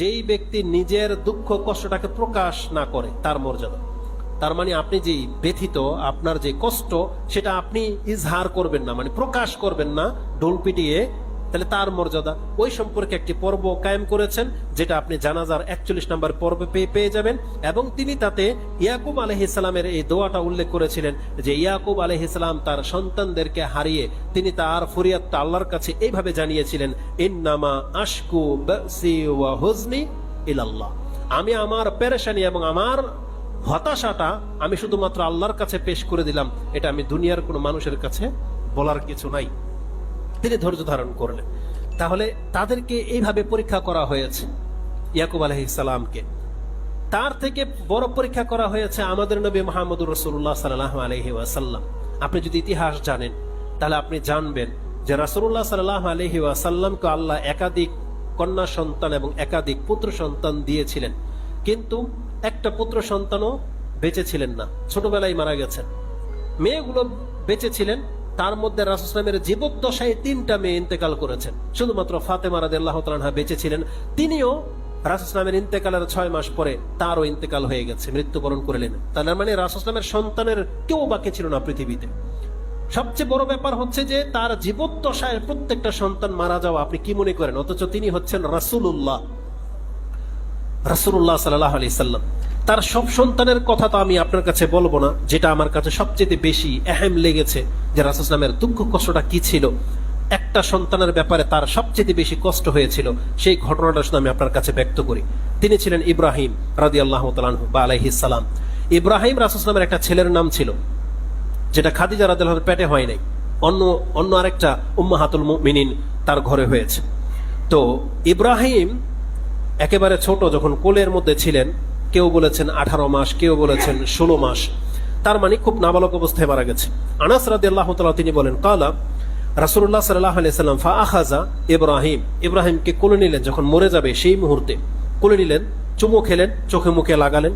যেই ব্যক্তি নিজের দুঃখ কষ্টটাকে প্রকাশ না করে, তার মর্যাদা। তার মানে আপনি যে ব্যথিত, আপনার যে কষ্ট, সেটা আপনি ইজহার করবেন না মানে প্রকাশ করবেন না ঢোল পিটিয়ে তাহলে তার মর্যাদা ওই সম্পর্কে একটি পর্ব কায়েম করেছেন, যেটা আপনি জানাজার একচল্লিশ নম্বর পর্বে পেয়ে পেয়ে যাবেন। এবং তিনি তাতে ইয়াকুব আলহিসামের এই দোয়াটা উল্লেখ করেছিলেন যে, ইয়াকুব আলহিসাম তার সন্তানদেরকে হারিয়ে তিনি তার ফরিয়াদটা আল্লাহর কাছে এইভাবে জানিয়েছিলেন, ইন্নামা আশকু ওয়া হুজনি আমি আমার পেরেশানি এবং আমার হতাশাটা আমি শুধুমাত্র আল্লাহর কাছে পেশ করে দিলাম। এটা আমি দুনিয়ার কোনো মানুষের কাছে বলার কিছু নাই। তিনি ধৈর্য ধারণ করলেন। তাহলে তাদেরকে এইভাবে পরীক্ষা করা হয়েছে, ইয়াকুব আলহ ইসালামকে তার থেকে বড় পরীক্ষা করা হয়েছে আমাদের নবী মোহাম্মদ রসুল্লাহ সাল্লাহ আলহি ওয়াসাল্লাম। আপনি যদি ইতিহাস জানেন, তাহলে আপনি জানবেন যে রাসুল্লাহ সাল্লাহ আলহি ওয়াসাল্লামকে আল্লাহ একাধিক কন্যা সন্তান এবং একাধিক পুত্র সন্তান দিয়েছিলেন। কিন্তু একটা পুত্র সন্তানও বেঁচে ছিলেন না, ছোটবেলায় মারা গেছেন। মেয়েগুলো বেঁচে ছিলেন তার মধ্যে রাসুসলামের জীবদ্দশায় তিনটা মেয়ে ইন্তেকাল করেছেন। শুধুমাত্র ফাতেমা রাদ আল্লাহ বেঁচে ছিলেন। তিনিও রাসুসলামের ইন্তেকালের ছয় মাস পরে তারও ইন্তেকাল হয়ে গেছে, মৃত্যুবরণ করলেন তার মানে রাসুসলামের সন্তানের কেউ বাকি ছিল না পৃথিবীতে। সবচেয়ে বড় ব্যাপার হচ্ছে যে তার জীবদ্দশায় প্রত্যেকটা সন্তান মারা যাওয়া, আপনি কি মনে করেন? অথচ তিনি হচ্ছেন রাসুল্লাহ রাসুল্লাহ সাল্লাহ আলি সাল্লাম, তার সব সন্তানের কথা তো আমি আপনার কাছে বলব না, যেটা আমার কাছে সবচেয়ে বেশি এহেম লেগেছে, যে রাসুসলামের দুঃখ কষ্টটা কি ছিল, একটা সন্তানের ব্যাপারে তার সবচেয়ে বেশি কষ্ট হয়েছিল, সেই ঘটনাটা শুধু আমি আপনার কাছে ব্যক্ত করি। তিনি ছিলেন ইব্রাহিম রাদি আল্লাহ বা আলাইহিসালাম ইব্রাহিম রাসুসলামের একটা ছেলের নাম ছিল, যেটা খাদিজা রাদিয়াল্লাহু পেটে হয় নাই, অন্য অন্য আরেকটা উম্মাহাতুল মিনিন তার ঘরে হয়েছে। তো ইব্রাহিম একেবারে ছোট যখন কোলের মধ্যে ছিলেন, কেউ বলেছেন আঠারো মাস, কেউ বলেছেন ষোলো মাস। তার মানে খুব নাবালক অবস্থায় মারা গেছে। আনাস রাদি আল্লাহ তিনি বলেন, কালা রাসুল্লাহ সাল্লাহ আলিয়াল্লাম ফা আখাজা ইব্রাহিম। ইব্রাহিমকে কোলে নিলেন, যখন মরে যাবে সেই মুহূর্তে। কোলে নিলেন, চুমু খেলেন, চোখে মুখে লাগালেন।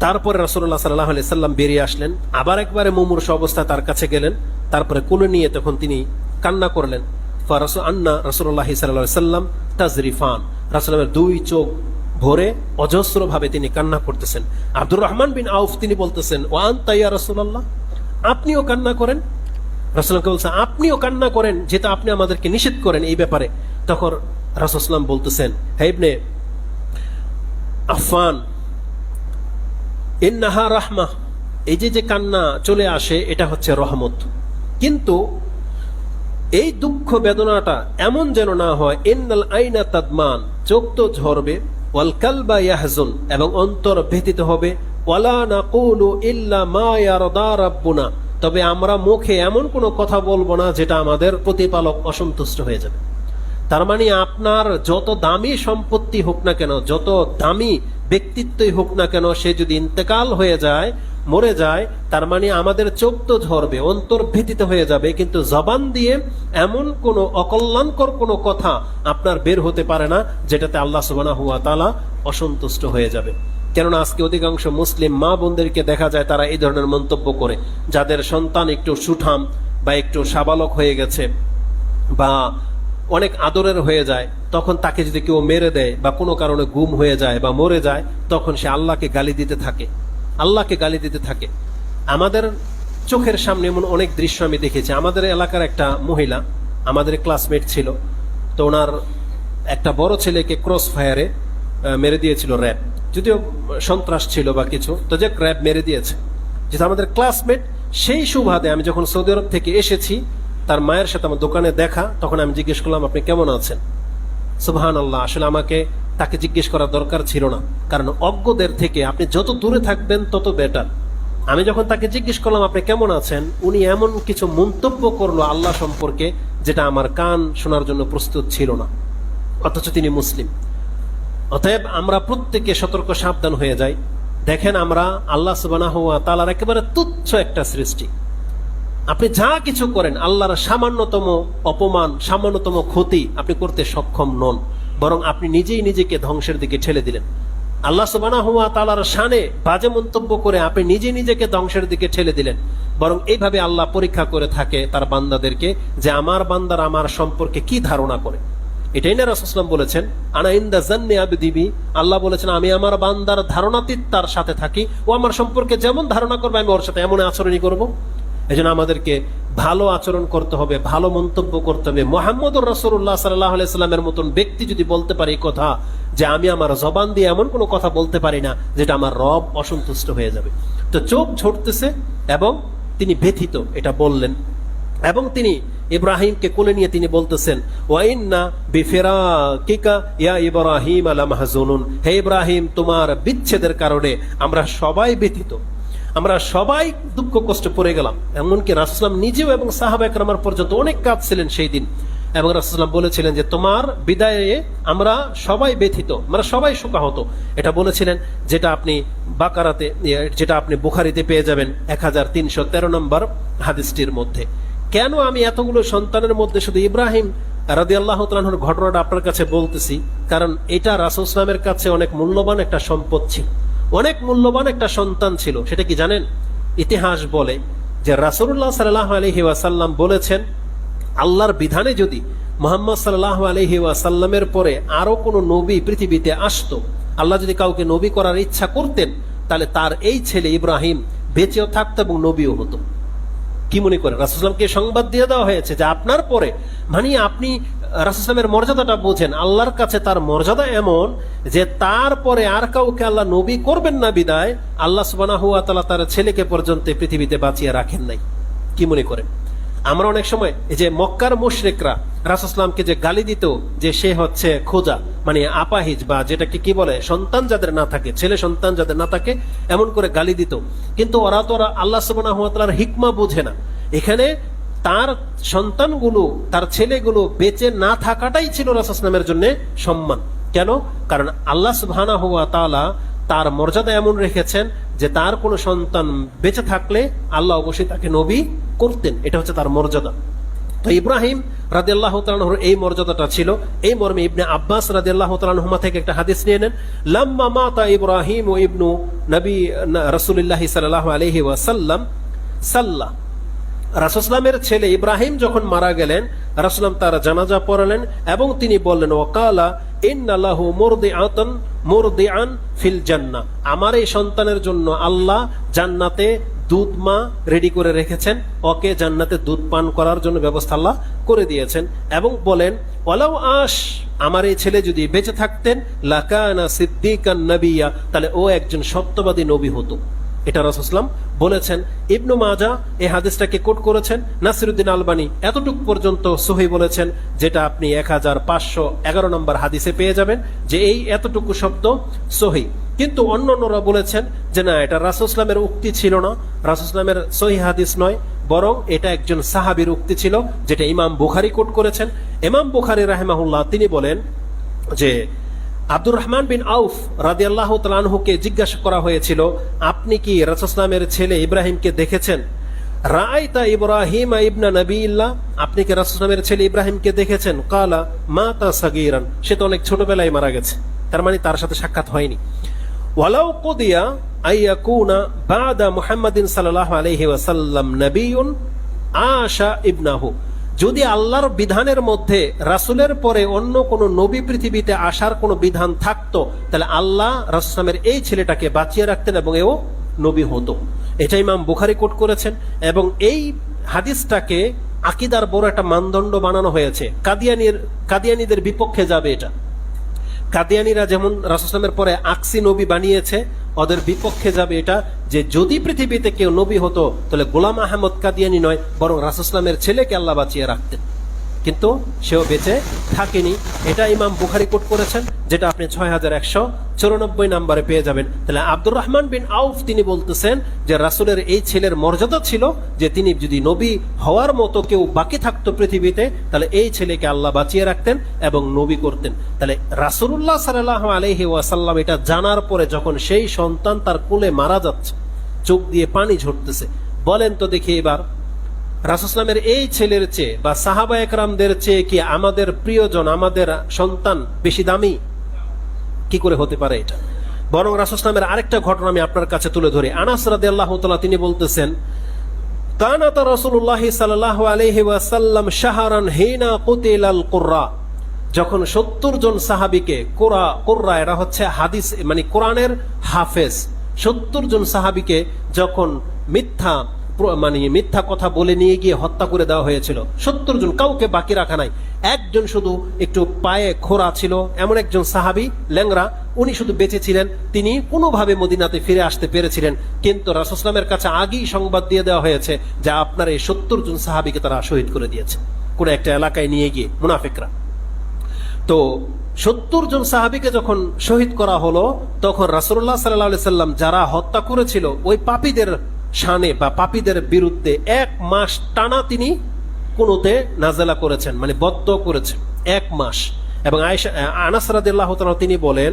তারপরে রাসুল্লাহ সাল্লাহ আলি সাল্লাম বেরিয়ে আসলেন। আবার একবারে মুমূর্ষ অবস্থায় তার কাছে গেলেন। তারপরে কোলে নিয়ে তখন তিনি কান্না করলেন। তিনি কান্না করতেছেন। আব্দুর রহমান বিন আউফ তিনি বলতেছেন ওয়ান তাইয়া রাসুল্লাহ আপনিও কান্না করেন? বলছেন, আপনিও কান্না করেন যেটা আপনি আমাদেরকে নিষেধ করেন এই ব্যাপারে। তখন রাসুলাম বলতেছেন হেবনে আফান এই যে যে কান্না চলে আসে, এটা হচ্ছে রহমত। কিন্তু এই দুঃখ বেদনাটা এমন যেন না হয় এন্নাল আইনা তাদমান চোখ তো ঝরবে ওয়ালকাল বা এবং অন্তর ব্যথিত হবে, ওয়ালা না নাকুলু ইল্লা মা তবে আমরা মুখে এমন কোনো কথা বলব না যেটা আমাদের প্রতিপালক অসন্তুষ্ট হয়ে যাবে। তার মানে আপনার যত দামি সম্পত্তি হোক না কেন, যত দামি ব্যক্তিত্বই হোক না কেন, সে যদি ইন্তেকাল হয়ে যায়, মরে যায়, তার মানে আমাদের চোখ তো ঝরবে অন্তর ভীতিত হয়ে যাবে। কিন্তু জবান দিয়ে এমন কোন অকল্যাণকর কোনো কথা আপনার বের হতে পারে না, যেটাতে আল্লাহ সুবানা হুয়া তালা অসন্তুষ্ট হয়ে যাবে। কেননা আজকে অধিকাংশ মুসলিম মা বোনদেরকে দেখা যায় তারা এই ধরনের মন্তব্য করে, যাদের সন্তান একটু সুঠাম বা একটু সাবালক হয়ে গেছে বা অনেক আদরের হয়ে যায়, তখন তাকে যদি কেউ মেরে দেয় বা কোনো কারণে গুম হয়ে যায় বা মরে যায়, তখন সে আল্লাহকে গালি দিতে থাকে। আল্লাহকে গালি দিতে থাকে। আমাদের চোখের সামনে এমন অনেক দৃশ্য আমি দেখেছি। আমাদের এলাকার একটা মহিলা, আমাদের ক্লাসমেট ছিল, তো ওনার একটা বড় ছেলেকে ক্রস ফায়ারে মেরে দিয়েছিল র্যাব। যদিও সন্ত্রাস ছিল বা কিছু, তো যে র্যাব মেরে দিয়েছে। যেহেতু আমাদের ক্লাসমেট সেই সুবাদে আমি যখন সৌদি আরব থেকে এসেছি তার মায়ের সাথে আমার দোকানে দেখা, তখন আমি জিজ্ঞেস করলাম, আপনি কেমন আছেন? সুবহান আল্লাহ আসলে আমাকে তাকে জিজ্ঞেস করার দরকার ছিল না। কারণ অজ্ঞদের থেকে আপনি যত দূরে থাকবেন, তত বেটার আমি যখন তাকে জিজ্ঞেস করলাম, আপনি কেমন আছেন? উনি এমন কিছু মন্তব্য করল আল্লাহ সম্পর্কে, যেটা আমার কান শোনার জন্য প্রস্তুত ছিল না। অথচ তিনি মুসলিম। অতএব আমরা প্রত্যেকে সতর্ক, সাবধান হয়ে যাই। দেখেন আমরা আল্লাহ সুবানা হওয়া তালার একেবারে তুচ্ছ একটা সৃষ্টি। আপনি যা কিছু করেন, আল্লাহর সামান্যতম অপমান, সামান্যতম ক্ষতি আপনি করতে সক্ষম নন, বরং আপনি নিজেই নিজেকে ধ্বংসের দিকে ঠেলে দিলেন। আল্লাহ সুবানা হুয়া তালার শানে বাজে মন্তব্য করে আপনি নিজে নিজেকে ধ্বংসের দিকে ঠেলে দিলেন, বরং এইভাবে আল্লাহ পরীক্ষা করে থাকে তার বান্দাদেরকে যে আমার বান্দার আমার সম্পর্কে কি ধারণা করে। এটাই না রাসুসলাম বলেছেন, আনা ইন্দা জান্নে আবিদিবি। আল্লাহ বলেছেন, আমি আমার বান্দার ধারণাতীত তার সাথে থাকি, ও আমার সম্পর্কে যেমন ধারণা করবে, আমি ওর সাথে এমন আচরণই করব। এই জন্য আমাদেরকে ভালো আচরণ করতে হবে, ভালো মন্তব্য করতে হবে। মোহাম্মদ রসুল্লাহ সাল্লাহ সাল্লামের মতন ব্যক্তি যদি বলতে পারে কথা যে আমি আমার জবান দিয়ে এমন কোনো কথা বলতে পারি না, যেটা আমার রব অসন্তুষ্ট হয়ে যাবে। তো চোখ ঝরতেছে এবং তিনি ব্যথিত, এটা বললেন। এবং তিনি ইব্রাহিমকে কোলে নিয়ে তিনি বলতেছেন ওয়াইন্না বিফেরা কিকা ইয়া ইব্রাহিম আলা মাহজুনুন হে ইব্রাহিম, তোমার বিচ্ছেদের কারণে আমরা সবাই ব্যথিত। আমরা সবাই দুঃখ কষ্ট পড়ে গেলাম। এমনকি রাসুসলাম নিজেও এবং সাহাবা একরামার পর্যন্ত অনেক কাজ ছিলেন সেই দিন। এবং রাসুসলাম বলেছিলেন যে, তোমার বিদায়ে আমরা সবাই ব্যথিত, আমরা সবাই শোকাহত। এটা বলেছিলেন যেটা আপনি বাকারাতে যেটা আপনি বুখারিতে পেয়ে যাবেন এক হাজার তিনশো তেরো নম্বর হাদিসটির মধ্যে। কেন আমি এতগুলো সন্তানের মধ্যে শুধু ইব্রাহিম রাদি আল্লাহ তালাহর ঘটনাটা আপনার কাছে বলতেছি? কারণ এটা রাসুল ইসলামের কাছে অনেক মূল্যবান একটা সম্পদ ছিল। অনেক মূল্যবান একটা সন্তান ছিল, সেটা কি জানেন? ইতিহাস বলে যে রাসুল্লাহ সাল্লাহ আলহি ওয়াসাল্লাম বলেছেন, আল্লাহর বিধানে যদি মোহাম্মদ সাল্লাহ আলহি ওয়াসাল্লামের পরে আরও কোনো নবী পৃথিবীতে আসতো, আল্লাহ যদি কাউকে নবী করার ইচ্ছা করতেন, তাহলে তার এই ছেলে ইব্রাহিম বেঁচেও থাকতো এবং নবীও হতো। কি মনে করেন? রাসুসলামকে সংবাদ দিয়ে দেওয়া হয়েছে যে আপনার পরে মানে আপনি রাসুসলামের মর্যাদাটা বোঝেন। আল্লাহর কাছে তার মর্যাদা এমন যে তারপরে আর কাউকে আল্লাহ নবী করবেন না বিদায়, আল্লাহ সুবানা তালা তার ছেলেকে পর্যন্ত পৃথিবীতে বাঁচিয়ে রাখেন নাই। কি মনে করেন? আমরা অনেক সময় এই যে মক্কার মুশরেকরা রাসুসলামকে যে গালি দিত যে সে হচ্ছে খোঁজা মানে আপাহিজ বা যেটাকে কি বলে, সন্তান যাদের না থাকে, ছেলে সন্তান যাদের না থাকে, এমন করে গালি দিত। কিন্তু ওরা তো ওরা আল্লাহ সুবাহ হিকমা বোঝে না। এখানে তার সন্তানগুলো, তার ছেলেগুলো বেঁচে না থাকাটাই ছিল রাসুসলামের জন্য সম্মান। কেন? কারণ আল্লাহ সুবহানা হুয়া তালা তার মর্যাদা এমন রেখেছেন যে তার কোনো সন্তান বেঁচে থাকলে আল্লাহ অবশ্যই তাকে নবী করতেন। এটা হচ্ছে তার মর্যাদা। তো ইব্রাহিম রাজি আল্লাহ তালহর এই মর্যাদাটা ছিল। এই মর্মে ইবনে আব্বাস রাজি আল্লাহ তালহুমা থেকে একটা হাদিস নিয়ে নেন। লাম্মা মাতা ইব্রাহিম ও ইবনু নবী রসুল্লাহ সাল্লাহ আলহি ওয়াসাল্লাম সাল্লাহ রাসুসলামের ছেলে ইব্রাহিম যখন মারা গেলেন রাসুলাম তার জানাজা পড়ালেন এবং তিনি বললেন ওকালা ইন্নাল্লাহু মুরদি আতন মুরদি আন ফিল জান্না। আমার এই সন্তানের জন্য আল্লাহ জান্নাতে দুধ মা রেডি করে রেখেছেন, ওকে জান্নাতে দুধ পান করার জন্য ব্যবস্থা আল্লাহ করে দিয়েছেন এবং বলেন ওলাও আশ, আমার এই ছেলে যদি বেঁচে থাকতেন, লাকানা সিদ্দিকান নবিয়া, তাহলে ও একজন সত্যবাদী নবী হতো। এটা রসুসলাম বলেছেন, ইবনু মাজা এই হাদিসটাকে কোট করেছেন, নাসিরুদ্দিন আলবানি এতটুক পর্যন্ত সহি বলেছেন, যেটা আপনি এক হাজার পাঁচশো এগারো নম্বর হাদিসে পেয়ে যাবেন, যে এই এতটুকু শব্দ সহি। কিন্তু অন্য অন্যরা বলেছেন যে না, এটা রাসুসলামের উক্তি ছিল না। রাসুসলামের সহি হাদিস নয়, বরং এটা একজন সাহাবির উক্তি ছিল, যেটা ইমাম বুখারি কোট করেছেন। ইমাম বুখারি রাহেমাহুল্লাহ তিনি বলেন যে আব্দুর রহমান বিন আউফ রাদি আল্লাহ তালানহুকে জিজ্ঞাসা করা হয়েছিল, আপনি কি রাসুসলামের ছেলে ইব্রাহিমকে দেখেছেন? রায়তা ইব্রাহিম ইবনা নবী ইল্লাহ আপনি কি রাসুসলামের ছেলে ইব্রাহিমকে দেখেছেন? কালা, মা তা সাগিরান সে তো অনেক ছোটবেলায় মারা গেছে, তার মানে তার সাথে সাক্ষাৎ হয়নি। ওয়ালাউ কুদিয়া আইয়াকুনা বাদা মুহাম্মাদিন সাল্লাল্লাহু আলাইহি ওয়াসাল্লাম নবিয়ুন আশা ইবনাহু যদি আল্লাহর বিধানের মধ্যে রাসুলের পরে অন্য কোনো নবী পৃথিবীতে আসার কোনো বিধান থাকতো, তাহলে আল্লাহ রাসুলামের এই ছেলেটাকে বাঁচিয়ে রাখতেন এবং এও নবী হতো। এটাই ইমাম বুখারি কোট করেছেন এবং এই হাদিসটাকে আকিদার বড় একটা মানদণ্ড বানানো হয়েছে। কাদিয়ানির কাদিয়ানিদের বিপক্ষে যাবে এটা। কাদিয়ানিরা যেমন রাসুসলামের পরে আকসি নবী বানিয়েছে, ওদের বিপক্ষে যাবে এটা যে যদি পৃথিবীতে কেউ নবী হতো, তাহলে গোলাম আহমদ কাদিয়ানি নয়, বরং রাসুসলামের ছেলেকে আল্লাহ বাঁচিয়ে রাখতেন। কিন্তু সেও বেঁচে থাকেনি। এটা ইমাম বুখারি কোট করেছেন, যেটা আপনি ছয় হাজার একশো চৌরানব্বই নাম্বারে পেয়ে যাবেন। তাহলে আব্দুর রহমান বিন আউফ তিনি বলতেছেন যে রাসুলের এই ছেলের মর্যাদা ছিল যে তিনি যদি নবী হওয়ার মতো কেউ বাকি থাকতো পৃথিবীতে, তাহলে এই ছেলেকে আল্লাহ বাঁচিয়ে রাখতেন এবং নবী করতেন। তাহলে রাসুল্লাহ সাল্লাহ আলহি ওয়াসাল্লাম এটা জানার পরে যখন সেই সন্তান তার কোলে মারা যাচ্ছে, চোখ দিয়ে পানি ঝরতেছে, বলেন তো দেখি এবার রাসুসলামের এই ছেলের চেয়ে বা সাহাবা একরামদের চেয়ে কি আমাদের প্রিয়জন, আমাদের সন্তান বেশি দামি? কি করে হতে পারে এটা? বরং রাসুসলামের আরেকটা ঘটনা আমি আপনার কাছে তুলে ধরি। আনাস রাদে তিনি বলতেছেন, কানাতা রসুল্লাহ সাল্লাহ আলহি ওয়াসাল্লাম শাহরান হেনা কুতিল আল যখন সত্তর জন সাহাবিকে কোরা কোররা এরা হচ্ছে হাদিস মানে কোরআনের হাফেজ। সত্তর জন সাহাবিকে যখন মিথ্যা মানে মিথ্যা কথা বলে নিয়ে গিয়ে হত্যা করে দেওয়া হয়েছিল। সত্তর জন, কাউকে বাকি রাখা নাই। একজন শুধু একটু পায়ে খোরা ছিল, এমন একজন সাহাবি ল্যাংরা উনি শুধু বেঁচে ছিলেন, তিনি কোনোভাবে মদিনাতে ফিরে আসতে পেরেছিলেন। কিন্তু রাসুসলামের কাছে আগেই সংবাদ দিয়ে দেওয়া হয়েছে যে আপনার এই সত্তর জন সাহাবিকে তারা শহীদ করে দিয়েছে, কোনো একটা এলাকায় নিয়ে গিয়ে, মুনাফিকরা। তো সত্তর জন সাহাবিকে যখন শহীদ করা হলো, তখন রাসুল্লাহ সাল্লাহ সাল্লাম যারা হত্যা করেছিল, ওই পাপীদের শানে বা পাপীদের বিরুদ্ধে এক মাস টানা তিনি কোনোতে নাজেলা করেছেন মানে বদ্ধ করেছেন। এক মাস। এবং আয়েশা, আনাস রাদিল্লাহ তাআলা তিনি বলেন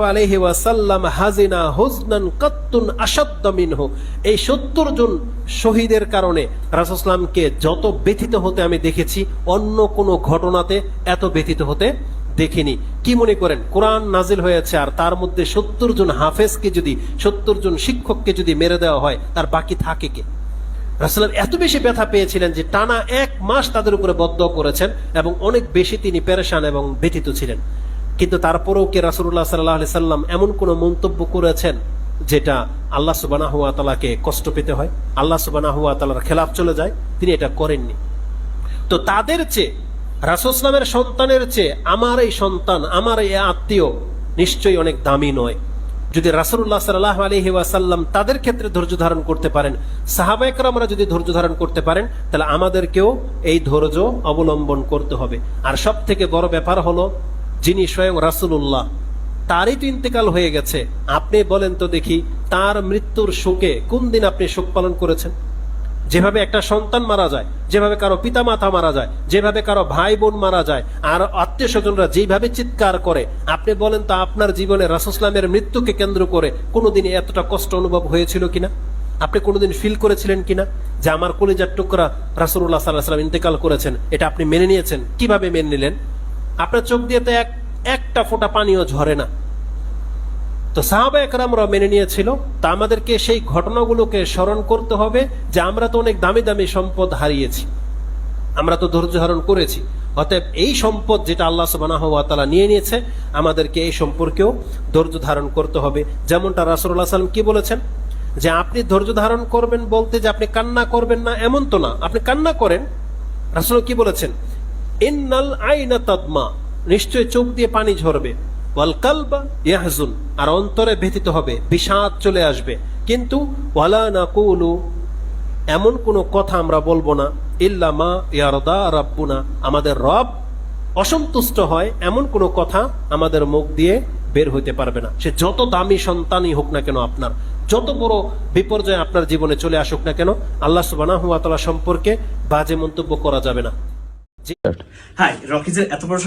আলাইহি ওয়াসাল্লাম হাজিনা এই 70 জন শহীদের কারণে যত ব্যথিত হতে আমি দেখেছি, অন্য কোনো ঘটনাতে এত ব্যথিত হতে দেখিনি। কি মনে করেন, কোরআন নাজিল হয়েছে আর তার মধ্যে 70 জন হাফেজকে যদি 70 জন শিক্ষককে যদি মেরে দেওয়া হয়, তার বাকি থাকে কে? রাসুলাম এত বেশি ব্যথা পেয়েছিলেন যে টানা এক মাস তাদের উপরে বদ্ধ করেছেন এবং অনেক বেশি তিনি পেরেশান এবং ব্যথিত ছিলেন। কিন্তু তারপরেও কে রাসুল্লাহ সাল্লাহ সাল্লাম এমন কোন মন্তব্য করেছেন যেটা আল্লাহ সুবানা হুয়া তালাকে কষ্ট পেতে হয়? আল্লাহ সুবানা হুয়া তালার খেলাফ চলে যায়, তিনি এটা করেননি। তো তাদের চেয়ে রাসুসলামের সন্তানের চেয়ে আমার এই সন্তান আমার এই আত্মীয় নিশ্চয়ই অনেক দামি নয়। যদি রাসুল্লাহ সাল্লাহ আলহি ওয়াসাল্লাম তাদের ক্ষেত্রে ধৈর্য ধারণ করতে পারেন সাহাবাইকরামরা যদি ধৈর্য ধারণ করতে পারেন, তাহলে আমাদেরকেও এই ধৈর্য অবলম্বন করতে হবে। আর সব থেকে বড় ব্যাপার হলো, যিনি স্বয়ং রাসুল্লাহ তারই তো ইন্তেকাল হয়ে গেছে। আপনি বলেন তো দেখি, তার মৃত্যুর শোকে কোন দিন আপনি শোক পালন করেছেন? যেভাবে একটা সন্তান মারা যায়, যেভাবে কারও পিতা মাতা মারা যায়, যেভাবে কারও ভাই বোন মারা যায়, আর আত্মীয় স্বজনরা যেভাবে চিৎকার করে, আপনি বলেন তা আপনার জীবনে রাসুসলামের মৃত্যুকে কেন্দ্র করে কোনোদিন এতটা কষ্ট অনুভব হয়েছিল কিনা? আপনি কোনোদিন ফিল করেছিলেন কিনা যে আমার কলিজার টুকরা রাসুল্লাহ সাল্লাহ সাল্লাম ইন্তেকাল করেছেন? এটা আপনি মেনে নিয়েছেন? কীভাবে মেনে নিলেন? আপনার চোখ দিয়ে তো এক, একটা ফোঁটা পানিও ঝরে না। তো সাহাবা একরামরা মেনে নিয়েছিল, তা আমাদেরকে সেই ঘটনাগুলোকে স্মরণ করতে হবে যে আমরা তো অনেক দামি দামি সম্পদ হারিয়েছি। আমরা তো ধৈর্য ধারণ করেছি। অতএব এই সম্পদ যেটা আল্লাহ সুবাহ তালা নিয়ে নিয়েছে, আমাদেরকে এই সম্পর্কেও ধৈর্য ধারণ করতে হবে। যেমনটা রাসুল্লাহ সাল্লাম কি বলেছেন? যে আপনি ধৈর্য ধারণ করবেন বলতে যে আপনি কান্না করবেন না, এমন তো না। আপনি কান্না করেন, রাসুল কি বলেছেন? ইন্নাল আইনা তদমা নিশ্চয় চোখ দিয়ে পানি ঝরবে। ইয়াহজুন আর অন্তরে ব্যথিত হবে, বিষাদ চলে আসবে। কিন্তু ওয়ালা নাকুলু, এমন কোনো কথা আমরা বলব না, ইল্লা মা ইয়ারদা রাব্বুনা, আমাদের রব অসন্তুষ্ট হয়, এমন কোনো কথা আমাদের মুখ দিয়ে বের হইতে পারবে না। সে যত দামি সন্তানই হোক না কেন আপনার, যত বড় বিপর্যয় আপনার জীবনে চলে আসুক না কেন, আল্লাহ সুবাহ সম্পর্কে বাজে মন্তব্য করা যাবে না। হাই, রকিজের এত বড়